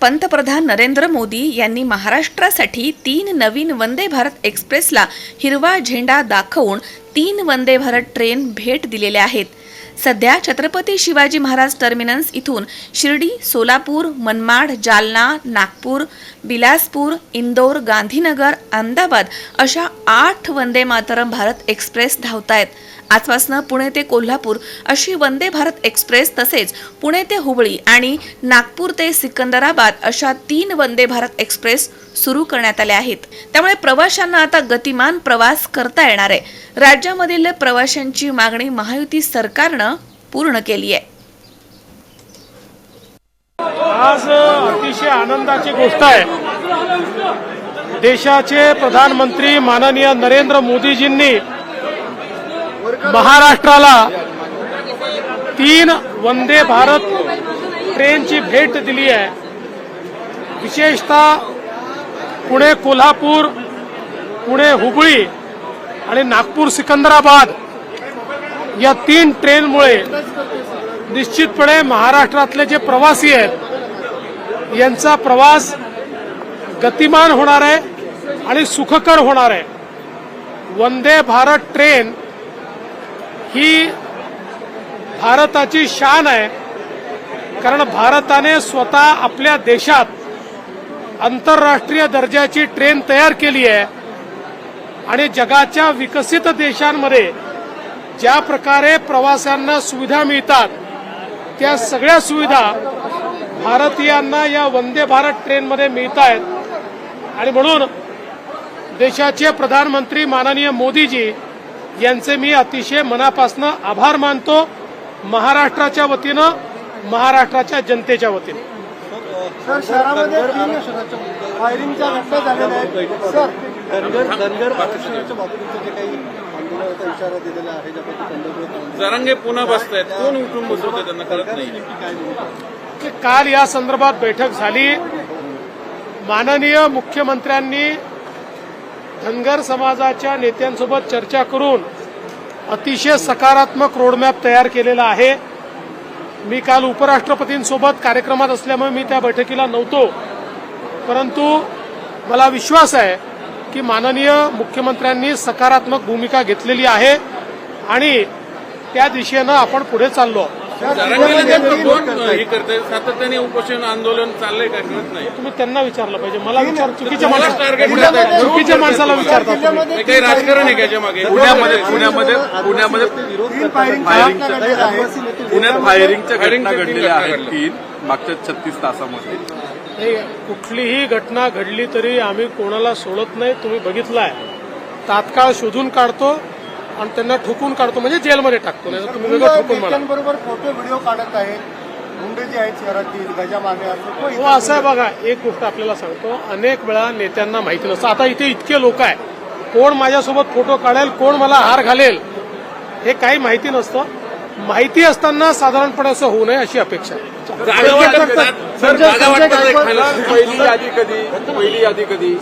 पंतप्रधान नरेंद्र मोदी यांनी महाराष्ट्रासाठी तीन नवीन वंदे भारत एक्सप्रेसला हिरवा झेंडा दाखवून तीन वंदे भारत ट्रेन भेट दिलेल्या आहेत. सध्या छत्रपती शिवाजी महाराज टर्मिनस इथून शिर्डी सोलापूर मनमाड जालना नागपूर बिलासपूर इंदोर गांधीनगर अहमदाबाद अशा आठ वंदे मातरम भारत एक्सप्रेस आहेत आजपासनं पुणे ते कोल्हापूर अशी वंदे भारत एक्सप्रेस तसेच पुणे ते हुबळी आणि नागपूर ते सिकंदराबाद अशा तीन वंदे भारत एक्सप्रेस सुरू करण्यात आल्या आहेत. त्यामुळे प्रवाशांना आता गतिमान प्रवास करता येणार आहे. राज्यामधील प्रवाशांची मागणी महायुती सरकारनं पूर्ण केली आहे. आज अतिशय आनंदाची गोष्ट आहे. देशाचे प्रधानमंत्री माननीय नरेंद्र मोदीजींनी महाराष्ट्राला तीन वंदे भारत ट्रेनची भेट दिली आहे. विशेषतः पुणे कोल्हापूर पुणे हुबळी आणि नागपूर सिकंदराबाद या तीन ट्रेनमुळे निश्चितपणे महाराष्ट्रातले जे प्रवासी आहेत यांचा प्रवास गतिमान होणार आहे आणि सुखकर होणार आहे. वंदे भारत ट्रेन ही भारताची शान आहे. कारण भारताने स्वतः आपल्या देशात आंतरराष्ट्रीय दर्जाची ट्रेन तयार केली आहे. आणि जगाच्या विकसित देशांमध्ये ज्या प्रकारे प्रवाशांना सुविधा मिळतात त्या सगळ्या सुविधा भारतीयांना या वंदे भारत ट्रेनमध्ये मिळत आहेत आणि म्हणून देशाचे प्रधानमंत्री माननीय मोदीजी यांचे मी अतिशय मनापासून आभार मानतो महाराष्ट्राच्या वतीनं महाराष्ट्राच्या जनतेच्या वतीनं. सर शहरामध्ये तीन फायरिंगच्या घटना झालेल्या आहेत. सर धनगर धनगर आरक्षणाच्या बाबतीत जे काही आंदोलनाचा इशारा दिलेला आहे ज्यापैकी पंढरपूर जरांगे पुन्हा बसतायत. कोण उठून बसवतंय त्यांना? कळत नाही. काल या संदर्भात बैठक झाली. माननीय मुख्यमंत्र्यांनी धनगर समाजाच्या नेत्यांसोबत चर्चा करून अतिशय सकारात्मक रोडमॅप तयार केलेला आहे. मी काल उपराष्ट्रपतींसोबत कार्यक्रमात असल्यामुळे मी त्या बैठकीला नव्हतो. परंतु मला विश्वास आहे की माननीय मुख्यमंत्र्यांनी सकारात्मक भूमिका घेतलेली आहे आणि त्या दिशेनं आपण पुढे चाललो हे करतंय? सातत्याने उपोषण आंदोलन चाललंय काय कळत नाही? तुम्ही त्यांना विचारलं पाहिजे. मला विचार चुकीच्या माणसाला टार्गेट चुकीच्या माणसाला विचारता तुम्ही. हे काही राजकारण आहे का याच्या मागे पुण्यामध्ये पुण्यामध्ये पुण्यामध्ये तीन फायरिंग फायरिंगच्या घडलेल्या आहेत पुण्यात फायरिंगच्या घटना घडलेल्या घटना आहेत. तीन मागच्या छत्तीस तासामध्ये. नाही, कुठलीही घटना घडली तरी आम्ही कोणाला सोडत नाही. तुम्ही बघितलाय. तात्काळ शोधून काढतो. आणि त्यांना ठोकून काढतो म्हणजे जेलमध्ये टाकतो तुम्ही ठोकून नेत्यांबरोबर फोटो व्हिडिओ काढत आहेत. मुंडे जे आहेत शहरातील गजा मागे असो हो असं आहे बघा एक गोष्ट आपल्याला सांगतो. अनेक वेळा नेत्यांना माहिती नसतं. आता इथे इतके लोक आहे कोण माझ्यासोबत फोटो काढेल कोण मला हार घालेल हे काही माहिती नसतं. माहिती असताना साधारणपणे असं होऊ नये अशी अपेक्षा आहे.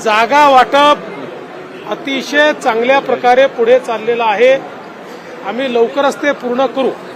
जागा वाटप अतिशय चांगल्या प्रकारे पुढे चाललेलं आहे. आम्ही लवकरच ते पूर्ण करू.